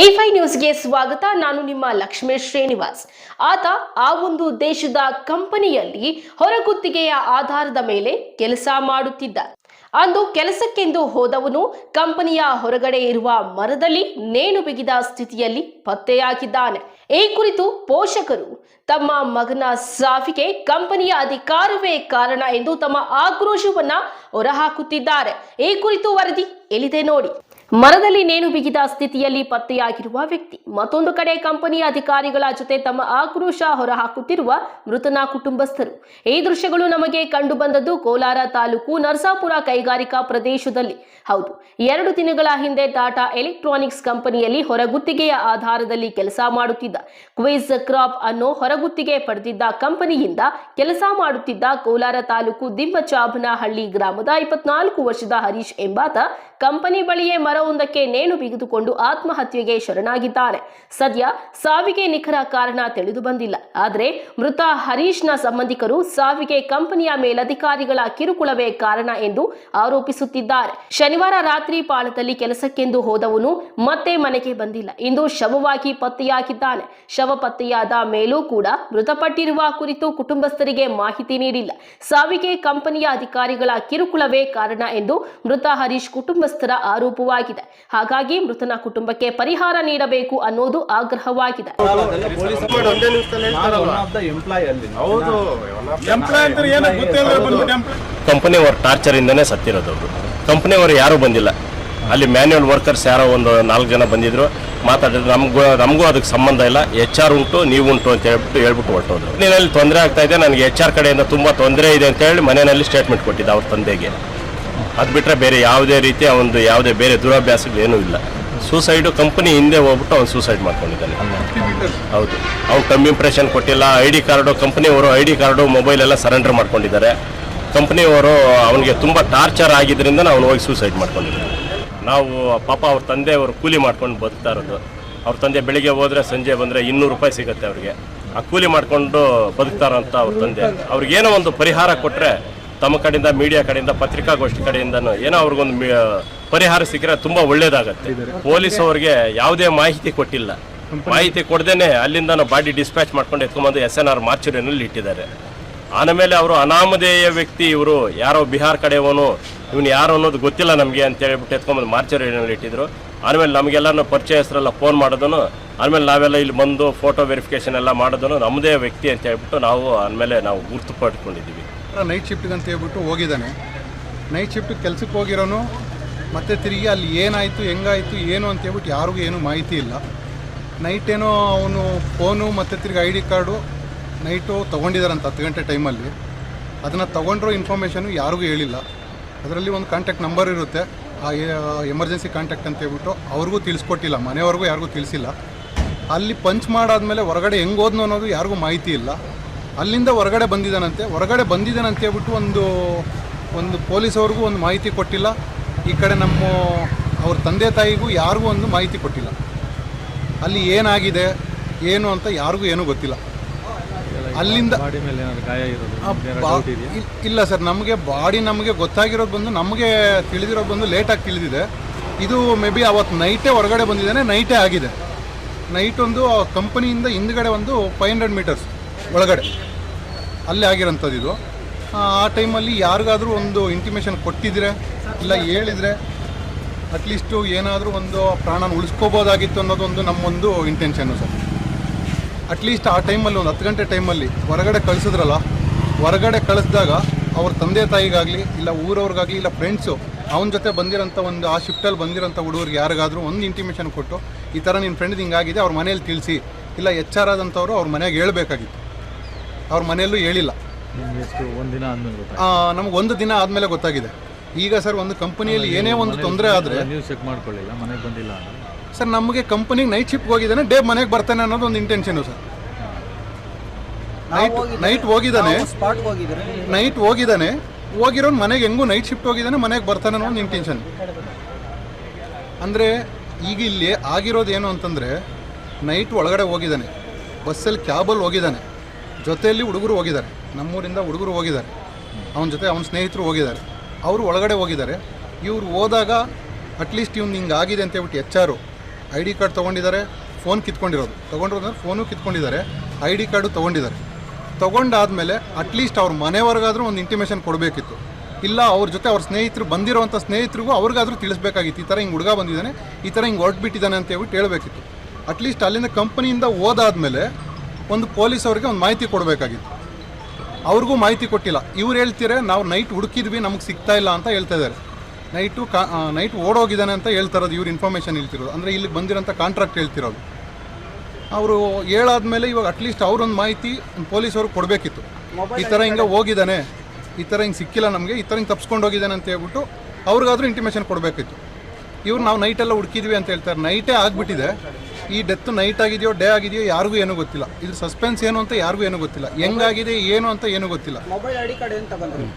ಎಫೈ ನ್ಯೂಸ್ಗೆ ಸ್ವಾಗತ. ನಾನು ನಿಮ್ಮ ಲಕ್ಷ್ಮೇಶ್ ಶ್ರೀನಿವಾಸ್. ಆತ ಆ ಒಂದು ದೇಶದ ಕಂಪನಿಯಲ್ಲಿ ಹೊರಗುತ್ತಿಗೆಯ ಆಧಾರದ ಮೇಲೆ ಕೆಲಸ ಮಾಡುತ್ತಿದ್ದ ಅಂದು ಕೆಲಸಕ್ಕೆಂದು ಹೋದವನು ಕಂಪನಿಯ ಹೊರಗಡೆ ಇರುವ ಮರದಲ್ಲಿ ನೇಣು ಬಿಗಿದ ಸ್ಥಿತಿಯಲ್ಲಿ ಪತ್ತೆಯಾಗಿದ್ದಾನೆ. ಈ ಕುರಿತು ಪೋಷಕರು ತಮ್ಮ ಮಗನ ಸಾವಿಗೆ ಕಂಪನಿಯ ಅಧಿಕಾರವೇ ಕಾರಣ ಎಂದು ತಮ್ಮ ಆಕ್ರೋಶವನ್ನ ಹೊರಹಾಕುತ್ತಿದ್ದಾರೆ. ಈ ಕುರಿತು ವರದಿ ಎಲ್ಲಿದೆ ನೋಡಿ. ಮರದಲ್ಲಿ ನೇಣು ಬಿಗಿದ ಸ್ಥಿತಿಯಲ್ಲಿ ಪತ್ತೆಯಾಗಿರುವ ವ್ಯಕ್ತಿ. ಮತ್ತೊಂದು ಕಡೆ ಕಂಪನಿಯ ಅಧಿಕಾರಿಗಳ ಜೊತೆ ತಮ್ಮ ಆಕ್ರೋಶ ಹೊರಹಾಕುತ್ತಿರುವ ಮೃತನ ಕುಟುಂಬಸ್ಥರು. ಈ ದೃಶ್ಯಗಳು ನಮಗೆ ಕಂಡುಬಂದದ್ದು ಕೋಲಾರ ತಾಲೂಕು ನರಸಾಪುರ ಕೈಗಾರಿಕಾ ಪ್ರದೇಶದಲ್ಲಿ. ಹೌದು, ಎರಡು ದಿನಗಳ ಹಿಂದೆ ಟಾಟಾ ಎಲೆಕ್ಟ್ರಾನಿಕ್ಸ್ ಕಂಪನಿಯಲ್ಲಿ ಹೊರಗುತ್ತಿಗೆಯ ಆಧಾರದಲ್ಲಿ ಕೆಲಸ ಮಾಡುತ್ತಿದ್ದ ಕ್ವಿಜ್ ಕ್ರಾಪ್ ಅನ್ನೋ ಹೊರಗುತ್ತಿಗೆ ಪಡೆದಿದ್ದ ಕಂಪನಿಯಿಂದ ಕೆಲಸ ಮಾಡುತ್ತಿದ್ದ ಕೋಲಾರ ತಾಲೂಕು ದಿಮ್ಮಚಾಬನಹಳ್ಳಿ ಗ್ರಾಮದ ಇಪ್ಪತ್ನಾಲ್ಕು ವರ್ಷದ ಹರೀಶ್ ಎಂಬಾತ ಕಂಪನಿ ಬಳಿಯೇ ಮರವೊಂದಕ್ಕೆ ನೇಣು ಬಿಗಿದುಕೊಂಡು ಆತ್ಮಹತ್ಯೆಗೆ ಶರಣಾಗಿದ್ದಾನೆ. ಸದ್ಯ ಸಾವಿಗೆ ನಿಖರ ಕಾರಣ ತಿಳಿದು ಬಂದಿಲ್ಲ. ಆದರೆ ಮೃತ ಹರೀಶ್ನ ಸಂಬಂಧಿಕರು ಸಾವಿಗೆ ಕಂಪನಿಯ ಮೇಲಧಿಕಾರಿಗಳ ಕಿರುಕುಳವೇ ಕಾರಣ ಎಂದು ಆರೋಪಿಸುತ್ತಿದ್ದಾರೆ. ಶನಿವಾರ ರಾತ್ರಿ ಪಾಳದಲ್ಲಿ ಕೆಲಸಕ್ಕೆಂದು ಹೋದವನು ಮತ್ತೆ ಮನೆಗೆ ಬಂದಿಲ್ಲ. ಇಂದು ಶವವಾಗಿ ಪತ್ತೆಯಾಗಿದ್ದಾನೆ. ಶವ ಪತ್ತೆಯಾದ ಮೇಲೂ ಕೂಡ ಮೃತಪಟ್ಟಿರುವ ಕುರಿತು ಕುಟುಂಬಸ್ಥರಿಗೆ ಮಾಹಿತಿ ನೀಡಿಲ್ಲ. ಸಾವಿಗೆ ಕಂಪನಿಯ ಅಧಿಕಾರಿಗಳ ಕಿರುಕುಳವೇ ಕಾರಣ ಎಂದು ಮೃತ ಹರೀಶ್ ಕುಟುಂಬಸ್ಥರ ಆರೋಪವಾಗಿದೆ. ಹಾಗಾಗಿ ಮೃತನ ಕುಟುಂಬಕ್ಕೆ ಪರಿಹಾರ ನೀಡಬೇಕು ಅನ್ನೋದು ಆಗ್ರಹವಾಗಿದೆ. ಕಂಪನಿಯವರು ಟಾರ್ಚರ್ ಇಂದನೇ ಸತ್ತಿರೋದವ್ರು ಕಂಪನಿಯವ್ರ ಯಾರೂ ಬಂದಿಲ್ಲ. ಅಲ್ಲಿ ಮ್ಯಾನ್ಯುವಲ್ ವರ್ಕರ್ಸ್ ಯಾರೋ ಒಂದು ನಾಲ್ಕು ಜನ ಬಂದಿದ್ರು. ಮಾತಾಡಿದ್ರು ನಮಗೂ ನಮಗೂ ಅದಕ್ಕೆ ಸಂಬಂಧ ಇಲ್ಲ. ಎಚ್ ಆರ್ ಉಂಟು ನೀವು ಉಂಟು ಅಂತ ಹೇಳ್ಬಿಟ್ಟು ಹೇಳ್ಬಿಟ್ಟು ಹೊರಟೋದ್ರು. ಮನೆಯಲ್ಲಿ ತೊಂದರೆ ಆಗ್ತಾ ಇದೆ. ನನಗೆ ಎಚ್ ಆರ್ ಕಡೆಯಿಂದ ತುಂಬ ತೊಂದರೆ ಇದೆ ಅಂತ ಹೇಳಿ ಮನೆಯಲ್ಲಿ ಸ್ಟೇಟ್ಮೆಂಟ್ ಕೊಟ್ಟಿದ್ದೆ ಅವ್ರ ತಂದೆಗೆ. ಅದು ಬಿಟ್ಟರೆ ಬೇರೆ ಯಾವುದೇ ರೀತಿಯ ಒಂದು ಯಾವುದೇ ಬೇರೆ ದುರಾಭ್ಯಾಸಗಳು ಏನೂ ಇಲ್ಲ. ಸೂಸೈಡು ಕಂಪನಿ ಹಿಂದೆ ಹೋಗ್ಬಿಟ್ಟು ಅವ್ನು ಸೂಸೈಡ್ ಮಾಡ್ಕೊಂಡಿದ್ದಾನೆ. ಹೌದು. ಅವ್ನು ಕಮ್ಮಿ ಇಂಪ್ರೆಷನ್ ಕೊಟ್ಟಿಲ್ಲ, ಐ ಡಿ ಕಾರ್ಡು ಕಂಪ್ನಿಯವರು ಐ ಡಿ ಕಾರ್ಡು ಮೊಬೈಲ್ ಎಲ್ಲ ಸರೆಂಡರ್ ಮಾಡ್ಕೊಂಡಿದ್ದಾರೆ. ಕಂಪ್ನಿಯವರು ಅವನಿಗೆ ತುಂಬ ಟಾರ್ಚರ್ ಆಗಿದ್ದರಿಂದ ಅವ್ನು ಹೋಗಿ ಸೂಸೈಡ್ ಮಾಡ್ಕೊಂಡಿದ್ದಾನೆ. ನಾವು ಪಾಪ ಅವ್ರ ತಂದೆಯವರು ಕೂಲಿ ಮಾಡ್ಕೊಂಡು ಬದುಕ್ತಾ ಇರೋದು. ಅವ್ರ ತಂದೆ ಬೆಳಿಗ್ಗೆ ಹೋದರೆ ಸಂಜೆ ಬಂದರೆ ಇನ್ನೂರು ರೂಪಾಯಿ ಸಿಗುತ್ತೆ ಅವ್ರಿಗೆ. ಆ ಕೂಲಿ ಮಾಡಿಕೊಂಡು ಬದುಕ್ತಾರಂತ ಅವ್ರ ತಂದೆ. ಅವ್ರಿಗೇನೋ ಒಂದು ಪರಿಹಾರ ಕೊಟ್ಟರೆ ತಮ್ಮ ಕಡೆಯಿಂದ ಮೀಡಿಯಾ ಕಡೆಯಿಂದ, ಪತ್ರಿಕಾಗೋಷ್ಠಿ ಕಡೆಯಿಂದ ಏನೋ ಅವ್ರಿಗೊಂದು ಪರಿಹಾರ ಸಿಕ್ಕರೆ ತುಂಬ ಒಳ್ಳೇದಾಗತ್ತೆ. ಪೊಲೀಸ್ ಅವ್ರಿಗೆ ಯಾವುದೇ ಮಾಹಿತಿ ಕೊಟ್ಟಿಲ್ಲ. ಮಾಹಿತಿ ಕೊಡ್ದೇನೆ ಅಲ್ಲಿಂದ ಬಾಡಿ ಡಿಸ್ಪ್ಯಾಚ್ ಮಾಡ್ಕೊಂಡು ಎತ್ಕೊಂಡ್ಬಂದು ಎಸ್ ಎನ್ ಆರ್ ಮಾರ್ಚುರಿಯಲ್ಲಿ ಇಟ್ಟಿದ್ದಾರೆ ಆಮೇಲೆ ಅವರು ಅನಾಮಧೇಯ ವ್ಯಕ್ತಿ ಇವರು, ಯಾರೋ ಬಿಹಾರ್ ಕಡೆಯವನು ಇವನು ಯಾರು ಅನ್ನೋದು ಗೊತ್ತಿಲ್ಲ ನಮಗೆ ಅಂತ ಹೇಳ್ಬಿಟ್ಟು ಎತ್ಕೊಂಡ್ಬಂದು ಮಾರ್ಚುರಿಯಲ್ಲಿ ಇಟ್ಟಿದ್ರು. ಆಮೇಲೆ ನಮಗೆಲ್ಲನೂ ಪರಿಚಯಸ್ಥರೆಲ್ಲ ಫೋನ್ ಮಾಡೋದನ್ನು ಆಮೇಲೆ ನಾವೆಲ್ಲ ಇಲ್ಲಿ ಬಂದು ಫೋಟೋ ವೆರಿಫಿಕೇಶನ್ ಎಲ್ಲ ಮಾಡೋದನ್ನು ನಮ್ಮದೇ ವ್ಯಕ್ತಿ ಅಂತ ಹೇಳ್ಬಿಟ್ಟು ನಾವು ಆಮೇಲೆ ನಾವು ಗುರುತುಪಡ್ಕೊಂಡಿದ್ದೀವಿ ನೈಟ್ ಶಿಫ್ಟ್ಗೆ ಅಂತ ಹೇಳ್ಬಿಟ್ಟು ಹೋಗಿದ್ದಾನೆ. ನೈಟ್ ಶಿಫ್ಟ್ ಕೆಲಸಕ್ಕೆ ಹೋಗಿರೋನು, ಮತ್ತೆ ತಿರುಗಿ ಅಲ್ಲಿ ಏನಾಯಿತು, ಹೆಂಗಾಯಿತು, ಏನು ಅಂತ ಹೇಳ್ಬಿಟ್ಟು ಯಾರಿಗೂ ಏನೂ ಮಾಹಿತಿ ಇಲ್ಲ. ನೈಟ್ ಏನೋ ಅವನು ಫೋನು ಮತ್ತು ತಿರುಗಿ ಐ ಡಿ ಕಾರ್ಡು ನೈಟು ತೊಗೊಂಡಿದ್ದಾರಂತ ಹತ್ತು ಗಂಟೆ ಟೈಮಲ್ಲಿ ಅದನ್ನು ತೊಗೊಂಡಿರೋ ಇನ್ಫಾರ್ಮೇಷನು ಯಾರಿಗೂ ಹೇಳಿಲ್ಲ. ಅದರಲ್ಲಿ ಒಂದು ಕಾಂಟ್ಯಾಕ್ಟ್ ನಂಬರ್ ಇರುತ್ತೆ. ಆ ಎಮರ್ಜೆನ್ಸಿ ಕಾಂಟ್ಯಾಕ್ಟ್ ಅಂತ ಹೇಳ್ಬಿಟ್ಟು ಅವ್ರಿಗೂ ತಿಳಿಸ್ಕೊಟ್ಟಿಲ್ಲ, ಮನೆಯವ್ರಿಗೂ ಯಾರಿಗೂ ತಿಳಿಸಿಲ್ಲ. ಅಲ್ಲಿ ಪಂಚ್ ಮಾಡಾದ್ಮೇಲೆ ಹೊರಗಡೆ ಹೆಂಗೆ ಹೋದ್ನು ಅನ್ನೋದು ಯಾರಿಗೂ ಮಾಹಿತಿ ಇಲ್ಲ. ಅಲ್ಲಿಂದ ಹೊರಗಡೆ ಬಂದಿದ್ದಾನಂತೆ. ಹೊರಗಡೆ ಬಂದಿದ್ದಾನಂತ ಹೇಳ್ಬಿಟ್ಟು ಒಂದು ಒಂದು ಪೊಲೀಸವ್ರಿಗೂ ಒಂದು ಮಾಹಿತಿ ಕೊಟ್ಟಿಲ್ಲ. ಈ ಕಡೆ ನಮ್ಮ ಅವ್ರ ತಂದೆ ತಾಯಿಗೂ ಯಾರಿಗೂ ಒಂದು ಮಾಹಿತಿ ಕೊಟ್ಟಿಲ್ಲ. ಅಲ್ಲಿ ಏನಾಗಿದೆ ಏನು ಅಂತ ಯಾರಿಗೂ ಏನೂ ಗೊತ್ತಿಲ್ಲ. ಅಲ್ಲಿಂದ ಇಲ್ಲ ಸರ್ ನಮಗೆ ಬಾಡಿ ನಮಗೆ ಗೊತ್ತಾಗಿರೋದು ಬಂದು ನಮಗೆ ತಿಳಿದಿರೋದು ಬಂದು ಲೇಟಾಗಿ ತಿಳಿದಿದೆ. ಇದು ಮೇ ಬಿ ಅವತ್ತು ನೈಟೇ ಹೊರಗಡೆ ಬಂದಿದ್ದಾನೆ ನೈಟೇ ಆಗಿದೆ. ನೈಟ್ ಒಂದು ಕಂಪನಿಯಿಂದ ಹಿಂದ್ಗಡೆ ಒಂದು ಫೈವ್ ಹಂಡ್ರೆಡ್ ಮೀಟರ್ಸ್ ಒಳಗಡೆ. ಅಲ್ಲೇ ಆಗಿರೋಂಥದ್ದು ಇದು. ಆ ಟೈಮಲ್ಲಿ ಯಾರಿಗಾದರೂ ಒಂದು ಇಂಟಿಮೇಷನ್ ಕೊಟ್ಟಿದ್ರೆ, ಇಲ್ಲ ಹೇಳಿದರೆ ಅಟ್ಲೀಸ್ಟು ಏನಾದರೂ ಒಂದು ಪ್ರಾಣನ ಉಳಿಸ್ಕೋಬೋದಾಗಿತ್ತು ಅನ್ನೋದೊಂದು ನಮ್ಮೊಂದು ಇಂಟೆನ್ಷನ್ನು ಸರ್. ಅಟ್ಲೀಸ್ಟ್ ಆ ಟೈಮಲ್ಲಿ ಒಂದು ಹತ್ತು ಗಂಟೆ ಟೈಮಲ್ಲಿ ಹೊರಗಡೆ ಕಳಿಸಿದ್ರಲ್ಲ, ಹೊರಗಡೆ ಕಳಿಸಿದಾಗ ಅವ್ರ ತಂದೆ ತಾಯಿಗಾಗಲಿ, ಇಲ್ಲ ಊರವ್ರಿಗಾಗಲಿ, ಇಲ್ಲ ಫ್ರೆಂಡ್ಸು ಅವನ ಜೊತೆ ಬಂದಿರೋಂಥ ಒಂದು, ಆ ಶಿಫ್ಟಲ್ಲಿ ಬಂದಿರೋಂಥ ಹುಡುಗರಿಗೆ ಯಾರಿಗಾದರೂ ಒಂದು ಇಂಟಿಮೇಷನ್ ಕೊಟ್ಟು, ಈ ಥರ ನಿನ್ನ ಫ್ರೆಂಡ್ ಹಿಂಗಾಗಿದೆ, ಅವ್ರ ಮನೇಲಿ ತಿಳಿಸಿ. ಇಲ್ಲ ಎಚ್ ಆರ್ ಆದಂಥವ್ರು ಅವ್ರ ಮನೆಗೆ ಹೇಳ್ಬೇಕಾಗಿತ್ತು. ಅವ್ರ ಮನೆಯಲ್ಲೂ ಹೇಳಿಲ್ಲ. ನಿಮ್ಗೆ ಎಷ್ಟು ಒಂದಿನ ಆದ್ಮೇಲೆ ಗೊತ್ತಾಯ್ತು? ನಮಗೆ ಒಂದು ದಿನ ಆದಮೇಲೆ ಗೊತ್ತಾಗಿದೆ. ಈಗ ಸರ್ ಒಂದು ಕಂಪನಿಯಲ್ಲಿ ಏನೇ ಒಂದು ತೊಂದರೆ ಆದರೆ ನೀವು ಚೆಕ್ ಮಾಡ್ಕೊಳ್ಳಿಲ್ಲ ಮನೆಗೆ ಬಂದಿಲ್ಲ ಸರ್ ನಮಗೆ ಕಂಪನಿಗೆ ನೈಟ್ ಶಿಫ್ಟ್ ಹೋಗಿದ್ದಾನೆ ಡೇ ಮನೆಗೆ ಬರ್ತಾನೆ ಅನ್ನೋದು ಒಂದು ಇಂಟೆನ್ಷನು ಸರ್. ನೈಟ್ ನೈಟ್ ಹೋಗಿದ್ದಾನೆ. ಹೋಗಿದ್ರೆ ನೈಟ್ ಹೋಗಿದ್ದಾನೆ. ಹೋಗಿರೋನು ಮನೆಗೆ ಹೆಂಗೂ ನೈಟ್ ಶಿಫ್ಟ್ ಹೋಗಿದ್ದಾನೆ ಮನೆಗೆ ಬರ್ತಾನೆ ಅನ್ನೋ ಒಂದು ಇಂಟೆನ್ಷನ್ ಅಂದರೆ ಈಗ ಇಲ್ಲಿ ಆಗಿರೋದು ಏನು ಅಂತಂದರೆ ನೈಟ್ ಒಳಗಡೆ ಹೋಗಿದ್ದಾನೆ. ಬಸ್ಸಲ್ಲಿ ಕ್ಯಾಬಲ್ಲಿ ಹೋಗಿದ್ದಾನೆ. ಜೊತೆಯಲ್ಲಿ ಹುಡುಗರು ಹೋಗಿದ್ದಾರೆ. ನಮ್ಮೂರಿಂದ ಹುಡುಗರು ಹೋಗಿದ್ದಾರೆ. ಅವನ ಜೊತೆ ಅವನ ಸ್ನೇಹಿತರು ಹೋಗಿದ್ದಾರೆ. ಅವರು ಒಳಗಡೆ ಹೋಗಿದ್ದಾರೆ. ಇವರು ಹೋದಾಗ ಅಟ್ಲೀಸ್ಟ್ ಇವ್ನು ಹಿಂಗೆ ಆಗಿದೆ ಅಂತ ಹೇಳ್ಬಿಟ್ಟು H R I D card ತೊಗೊಂಡಿದ್ದಾರೆ, phone ಕಿತ್ಕೊಂಡಿರೋದು. ತೊಗೊಂಡಿರೋದ್ರೆ ಫೋನು ಕಿತ್ಕೊಂಡಿದ್ದಾರೆ, ಐ ಡಿ ಕಾರ್ಡು ತೊಗೊಂಡಿದ್ದಾರೆ. ತೊಗೊಂಡಾದಮೇಲೆ ಅಟ್ಲೀಸ್ಟ್ ಅವ್ರ ಮನೆವರೆಗಾದರೂ ಒಂದು ಇಂಟಿಮೇಷನ್ ಕೊಡಬೇಕಿತ್ತು. ಇಲ್ಲ ಅವ್ರ ಜೊತೆ ಅವ್ರ ಸ್ನೇಹಿತರು ಬಂದಿರೋವಂಥ ಸ್ನೇಹಿತರಿಗೂ ಅವ್ರಿಗಾದರೂ ತಿಳಿಸ್ಬೇಕಾಗಿತ್ತು. ಈ ಥರ ಹಿಂಗೆ ಹುಡುಗ ಬಂದಿದ್ದಾನೆ, ಈ ಥರ ಹಿಂಗೆ ಹೊರಟ್ಬಿಟ್ಟಿದ್ದಾನೆ ಅಂತ ಹೇಳ್ಬಿಟ್ಟು ಹೇಳಬೇಕಿತ್ತು. ಅಟ್ಲೀಸ್ಟ್ ಅಲ್ಲಿಂದ ಕಂಪ್ನಿಯಿಂದ ಓದಾದ್ಮೇಲೆ ಒಂದು ಪೊಲೀಸ್ ಅವ್ರಿಗೆ ಒಂದು ಮಾಹಿತಿ ಕೊಡಬೇಕಾಗಿತ್ತು. ಅವ್ರಿಗೂ ಮಾಹಿತಿ ಕೊಟ್ಟಿಲ್ಲ. ಇವ್ರು ಹೇಳ್ತೀರ ನಾವು ನೈಟ್ ಹುಡುಕಿದ್ವಿ, ನಮಗೆ ಸಿಗ್ತಾ ಇಲ್ಲ ಅಂತ ಹೇಳ್ತಾ ಇದ್ದಾರೆ. ನೈಟು ಕಾ ನೈಟ್ ಓಡೋಗಿದ್ದಾನೆ ಅಂತ ಹೇಳ್ತಾ ಇರೋದು ಇವ್ರು ಇನ್ಫಾರ್ಮೇಷನ್ ಹೇಳ್ತಿರೋದು. ಅಂದರೆ ಇಲ್ಲಿಗೆ ಬಂದಿರೋಂಥ ಕಾಂಟ್ರಾಕ್ಟ್ ಹೇಳ್ತಿರೋದು. ಅವರು ಹೇಳಾದ್ಮೇಲೆ ಇವಾಗ ಅಟ್ಲೀಸ್ಟ್ ಅವ್ರೊಂದು ಮಾಹಿತಿ ಪೊಲೀಸ್ ಅವ್ರಿಗೆ ಕೊಡಬೇಕಿತ್ತು. ಈ ಥರ ಹಿಂಗೆ ಹೋಗಿದ್ದಾನೆ, ಈ ಥರ ಹಿಂಗೆ ಸಿಕ್ಕಿಲ್ಲ ನಮಗೆ, ಈ ಥರ ಹಿಂಗೆ ತಪ್ಸ್ಕೊಂಡು ಹೋಗಿದ್ದಾನೆ ಅಂತ ಹೇಳ್ಬಿಟ್ಟು ಅವ್ರಿಗಾದರೂ ಇಂಟಿಮೇಷನ್ ಕೊಡಬೇಕಿತ್ತು. ಇವ್ರು ನಾವು ನೈಟೆಲ್ಲ ಹುಡುಕಿದ್ವಿ ಅಂತ ಹೇಳ್ತಾರೆ. ನೈಟೇ ಆಗಿಬಿಟ್ಟಿದೆ. ಈ ಡೆತ್ ನೈಟ್ ಆಗಿದೆಯೋ ಡೇ ಆಗಿದೆಯೋ ಯಾರಿಗೂ ಏನೂ ಗೊತ್ತಿಲ್ಲ. ಇದ್ರ ಸಸ್ಪೆನ್ಸ್ ಏನು ಅಂತ ಯಾರಿಗೂ ಏನೂ ಗೊತ್ತಿಲ್ಲ. ಹೆಂಗಾಗಿದೆ ಏನು ಅಂತ ಏನೂ ಗೊತ್ತಿಲ್ಲ. ಮೊಬೈಲ್ ಐ ಡಿ ಕಾರ್ಡ್ ಏನು ತಗೊಂಡ್ರಿ